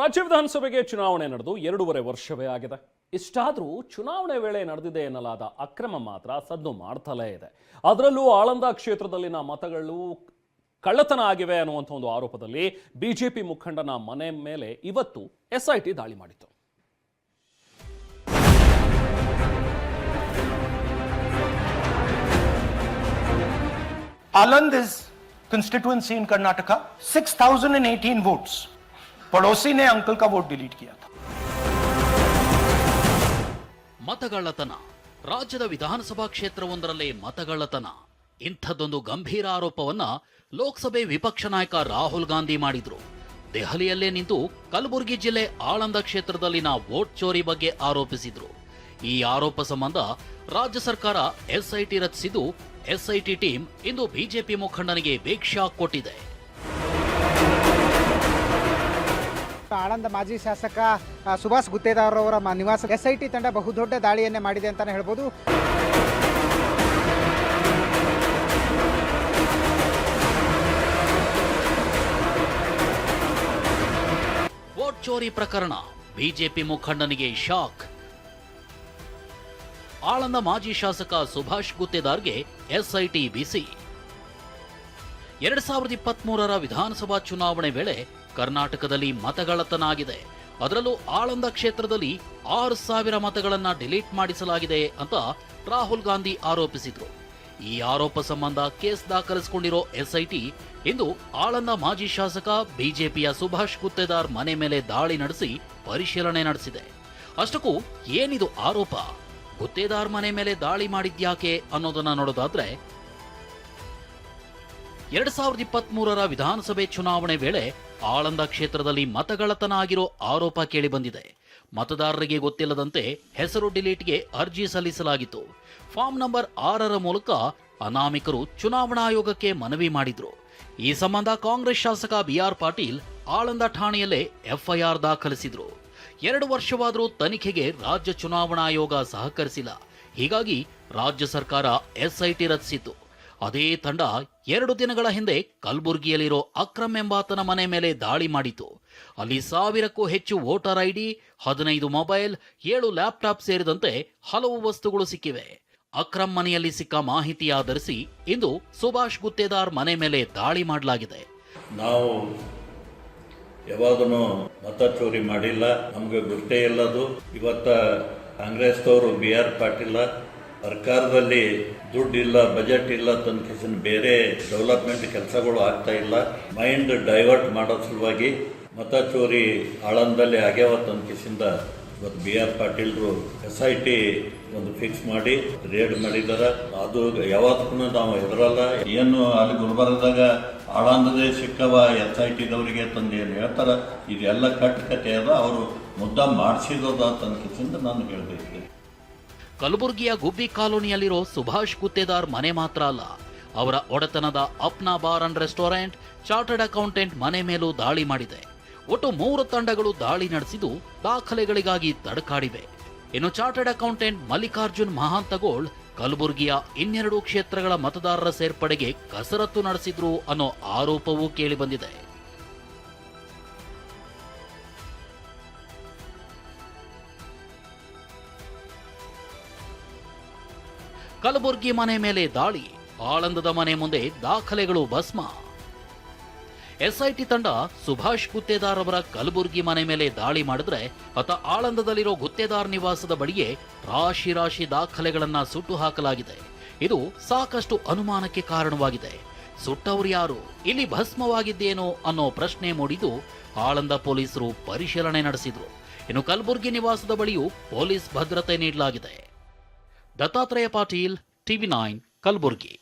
ರಾಜ್ಯ ವಿಧಾನಸಭೆಗೆ ಚುನಾವಣೆ ನಡೆದು ಎರಡೂವರೆ ವರ್ಷವೇ ಆಗಿದೆ. ಇಷ್ಟಾದರೂ ಚುನಾವಣೆ ವೇಳೆ ನಡೆದಿದೆ ಎನ್ನಲಾದ ಅಕ್ರಮ ಮಾತ್ರ ಸದ್ದು ಮಾಡ್ತಲೇ ಇದೆ. ಅದರಲ್ಲೂ ಆಳಂದ ಕ್ಷೇತ್ರದಲ್ಲಿನ ಮತಗಳು ಕಳ್ಳತನ ಆಗಿವೆ ಅನ್ನುವಂಥ ಒಂದು ಆರೋಪದಲ್ಲಿ ಬಿಜೆಪಿ ಮುಖಂಡನ ಮನೆ ಮೇಲೆ ಇವತ್ತು ಎಸ್ಐಟಿ ದಾಳಿ ಮಾಡಿತ್ತು. In Karnataka six thousand and 6018 votes. पड़ोसी ने अंकल का वोट डिलीट किया था ಮತಗಳ್ಳತನ ರಾಜ್ಯದ ವಿಧಾನಸಭಾ ಕ್ಷೇತ್ರವೊಂದರಲ್ಲೇ ಮತಗಳ್ಳತನ ಇಂಥದ್ದೊಂದು ಗಂಭೀರ ಆರೋಪವನ್ನ ಲೋಕಸಭೆ ವಿಪಕ್ಷ ನಾಯಕ ರಾಹುಲ್ ಗಾಂಧಿ ಮಾಡಿದ್ರು ದೆಹಲಿಯಲ್ಲೇ ನಿಂತು ಕಲಬುರಗಿ ಜಿಲ್ಲೆ ಆಳಂದ ಕ್ಷೇತ್ರದಲ್ಲಿನ ವೋಟ್ ಚೋರಿ ಬಗ್ಗೆ ಆರೋಪಿಸಿದ್ರು ಈ ಆರೋಪ ಸಂಬಂಧ ರಾಜ್ಯ ಸರ್ಕಾರ ಎಸ್ಐಟಿ ರಚಿಸಿದ್ದು ಎಸ್ಐಟಿ ಟೀಮ್ ಇಂದು ಬಿಜೆಪಿ ಮುಖಂಡನಿಗೆ ಬೇಕ್ ಶಾಕ್ ಕೊಟ್ಟಿದೆ ಆಳಂದ ಮಾಜಿ ಶಾಸಕ ಸುಭಾಷ್ ಗುತ್ತೇದಾರ್ ಅವರ ನಿವಾಸ ಎಸ್ಐಟಿ ತಂಡ ಬಹುದೊಡ್ಡ ದಾಳಿಯನ್ನೇ ಮಾಡಿದೆ ಅಂತಾನೆ ಹೇಳ್ಬೋದು. ವೋಟ್ ಚೋರಿ ಪ್ರಕರಣ. BJP ಮುಖಂಡನಿಗೆ shock. ಆಳಂದ ಮಾಜಿ ಶಾಸಕ ಸುಭಾಷ್ ಗುತ್ತೇದಾರ್ಗೆ ಎಸ್ಐಟಿ ಬಿಸಿ ಎರಡ್ ಸಾವಿರದ ಇಪ್ಪತ್ತ್ ಮೂರರ ವಿಧಾನಸಭಾ ಚುನಾವಣೆ ವೇಳೆ ಕರ್ನಾಟಕದಲ್ಲಿ ಮತಗಳತನಾಗಿದೆ ಅದರಲ್ಲೂ ಆಳಂದ ಕ್ಷೇತ್ರದಲ್ಲಿ ಆರು ಸಾವಿರ ಮತಗಳನ್ನ ಡಿಲೀಟ್ ಮಾಡಿಸಲಾಗಿದೆ ಅಂತ ರಾಹುಲ್ ಗಾಂಧಿ ಆರೋಪಿಸಿದ್ರು. ಈ ಆರೋಪ ಸಂಬಂಧ ಕೇಸ್ ದಾಖಲಿಸಿಕೊಂಡಿರೋ ಎಸ್ಐಟಿ ಇಂದು ಆಳಂದ ಮಾಜಿ ಶಾಸಕ ಬಿಜೆಪಿಯ ಸುಭಾಷ್ ಗುತ್ತೇದಾರ್ ಮನೆ ಮೇಲೆ ದಾಳಿ ನಡೆಸಿ ಪರಿಶೀಲನೆ ನಡೆಸಿದೆ. ಅಷ್ಟಕ್ಕೂ ಏನಿದು ಆರೋಪ? ಗುತ್ತೇದಾರ್ ಮನೆ ಮೇಲೆ ದಾಳಿ ಮಾಡಿದ್ಯಾಕೆ ಅನ್ನೋದನ್ನ ನೋಡೋದಾದ್ರೆ ಎರಡ್ ಸಾವಿರದ ಇಪ್ಪತ್ತ್ ಮೂರರ ವಿಧಾನಸಭೆ ಚುನಾವಣೆ ವೇಳೆ ಆಳಂದ ಕ್ಷೇತ್ರದಲ್ಲಿ ಮತಗಳತನ ಆಗಿರೋ ಆರೋಪ ಕೇಳಿಬಂದಿದೆ. ಮತದಾರರಿಗೆ ಗೊತ್ತಿಲ್ಲದಂತೆ ಹೆಸರು ಡಿಲೀಟ್ಗೆ ಅರ್ಜಿ ಸಲ್ಲಿಸಲಾಗಿತ್ತು. ಫಾರ್ಮ್ ನಂಬರ್ ಆರರ ಮೂಲಕ ಅನಾಮಿಕರು ಚುನಾವಣಾ ಆಯೋಗಕ್ಕೆ ಮನವಿ ಮಾಡಿದ್ರು. ಈ ಸಂಬಂಧ ಕಾಂಗ್ರೆಸ್ ಶಾಸಕ ಬಿಆರ್ ಪಾಟೀಲ್ ಆಳಂದ ಠಾಣೆಯಲ್ಲೇ ಎಫ್ಐಆರ್ ದಾಖಲಿಸಿದ್ರು. ಎರಡು ವರ್ಷವಾದರೂ ತನಿಖೆಗೆ ರಾಜ್ಯ ಚುನಾವಣಾ ಆಯೋಗ ಸಹಕರಿಸಿಲ್ಲ. ಹೀಗಾಗಿ ರಾಜ್ಯ ಸರ್ಕಾರ ಎಸ್ಐಟಿ ರಚಿಸಿತ್ತು. ಅದೇ ತಂಡ ಎರಡು ದಿನಗಳ ಹಿಂದೆ ಕಲಬುರಗಿಯಲ್ಲಿರೋ ಅಕ್ರಮ್ ಎಂಬಾತನ ಮನೆ ಮೇಲೆ ದಾಳಿ ಮಾಡಿತು. ಅಲ್ಲಿ ಸಾವಿರಕ್ಕೂ ಹೆಚ್ಚು ವೋಟರ್ ಐಡಿ, ಹದಿನೈದು ಮೊಬೈಲ್, ಏಳು ಲ್ಯಾಪ್ಟಾಪ್ ಸೇರಿದಂತೆ ಹಲವು ವಸ್ತುಗಳು ಸಿಕ್ಕಿವೆ. ಅಕ್ರಮ್ ಮನೆಯಲ್ಲಿ ಸಿಕ್ಕ ಮಾಹಿತಿ ಆಧರಿಸಿ ಇಂದು ಸುಭಾಷ್ ಗುತ್ತೇದಾರ್ ಮನೆ ಮೇಲೆ ದಾಳಿ ಮಾಡಲಾಗಿದೆ. ನಾವು ಯಾವಾಗೂ ಮತ ಚೋರಿ ಮಾಡಿಲ್ಲ, ನಮಗೆ ಗೊತ್ತೇ ಇಲ್ಲದು. ಇವತ್ತ ಕಾಂಗ್ರೆಸ್ದವರು ಬಿ ಆರ್ ಪಾಟೀಲ ಸರ್ಕಾರದಲ್ಲಿ ದುಡ್ಡು ಇಲ್ಲ ಬಜೆಟ್ ಇಲ್ಲ ತನ್ಕಿಸಿನ ಬೇರೆ ಡೆವಲಪ್ಮೆಂಟ್ ಕೆಲಸಗಳು ಆಗ್ತಾ ಇಲ್ಲ. ಮೈಂಡ್ ಡೈವರ್ಟ್ ಮಾಡೋ ಸಲುವಾಗಿ ಮತ ಚೋರಿ ಆಳಂದಲ್ಲಿ ಆಗ್ಯಾವ ತನ್ಕಿಸಿಂದ ಇವತ್ತು ಬಿ ಆರ್ ಪಾಟೀಲ್ರು ಎಸ್ ಐ ಟಿ ಒಂದು ಫಿಕ್ಸ್ ಮಾಡಿ ರೇಡ್ ಮಾಡಿದಾರ. ಅದು ಯಾವತ್ತೂ ನಾವು ಹೆದರಲ್ಲ. ಏನು ಅಲ್ಲಿ ಗುಲ್ಬರ್ಗದಾಗ ಆಳಂದದೇ ಸಿಕ್ಕವ ಎಸ್ ಐ ಟಿದವರಿಗೆ ತಂದು ಏನು ಹೇಳ್ತಾರೆ? ಇದೆಲ್ಲ ಕಟ್ಟು ಕತೆ ಅದ. ಅವರು ಮುದ್ದ ಮಾಡಿಸಿದೋದ ತನಕಿಸಿಂದ ನಾನು ಹೇಳಬೇಕು. ಕಲಬುರಗಿಯ ಗುಬ್ಬಿ ಕಾಲೋನಿಯಲ್ಲಿರೋ ಸುಭಾಷ್ ಗುತ್ತೇದಾರ್ ಮನೆ ಮಾತ್ರ ಅಲ್ಲ, ಅವರ ಒಡೆತನದ Apna bar and restaurant, chartered accountant ಮನೆ ಮೇಲೂ ದಾಳಿ ಮಾಡಿದೆ. ಒಟ್ಟು ಮೂರು ತಂಡಗಳು ದಾಳಿ ನಡೆಸಿದ್ದು ದಾಖಲೆಗಳಿಗಾಗಿ ತಡಕಾಡಿವೆ. ಇನ್ನು ಚಾರ್ಟರ್ಡ್ ಅಕೌಂಟೆಂಟ್ ಮಲ್ಲಿಕಾರ್ಜುನ್ ಮಹಾಂತಗೋಳ್ ಕಲಬುರಗಿಯ ಇನ್ನೆರಡು ಕ್ಷೇತ್ರಗಳ ಮತದಾರರ ಸೇರ್ಪಡೆಗೆ ಕಸರತ್ತು ನಡೆಸಿದ್ರು ಅನ್ನೋ ಆರೋಪವೂ ಕೇಳಿಬಂದಿದೆ ಕಲಬುರ್ಗಿ ಮನೆ ಮೇಲೆ ದಾಳಿ. ಆಳಂದದ ಮನೆ ಮುಂದೆ ದಾಖಲೆಗಳು ಭಸ್ಮ. ಎಸ್ಐಟಿ ತಂಡ ಸುಭಾಷ್ ಗುತ್ತೇದಾರ್ ಅವರ ಕಲಬುರ್ಗಿ ಮನೆ ಮೇಲೆ ದಾಳಿ ಮಾಡಿದ್ರೆ ಆತ ಆಳಂದದಲ್ಲಿರೋ ಗುತ್ತೇದಾರ್ ನಿವಾಸದ ಬಳಿಯೇ ರಾಶಿ ರಾಶಿ ದಾಖಲೆಗಳನ್ನ ಸುಟ್ಟು ಹಾಕಲಾಗಿದೆ. ಇದು ಸಾಕಷ್ಟು ಅನುಮಾನಕ್ಕೆ ಕಾರಣವಾಗಿದೆ. ಸುಟ್ಟವರು ಯಾರು? ಇಲ್ಲಿ ಭಸ್ಮವಾಗಿದ್ದೇನೋ ಅನ್ನೋ ಪ್ರಶ್ನೆ ಮೂಡಿದ್ದು ಆಳಂದ ಪೊಲೀಸರು ಪರಿಶೀಲನೆ ನಡೆಸಿದ್ರು. ಇನ್ನು ಕಲಬುರ್ಗಿ ನಿವಾಸದ ಬಳಿಯೂ ಪೊಲೀಸ್ ಭದ್ರತೆ ನೀಡಲಾಗಿದೆ. Dattatreya Patil TV nine Kalaburagi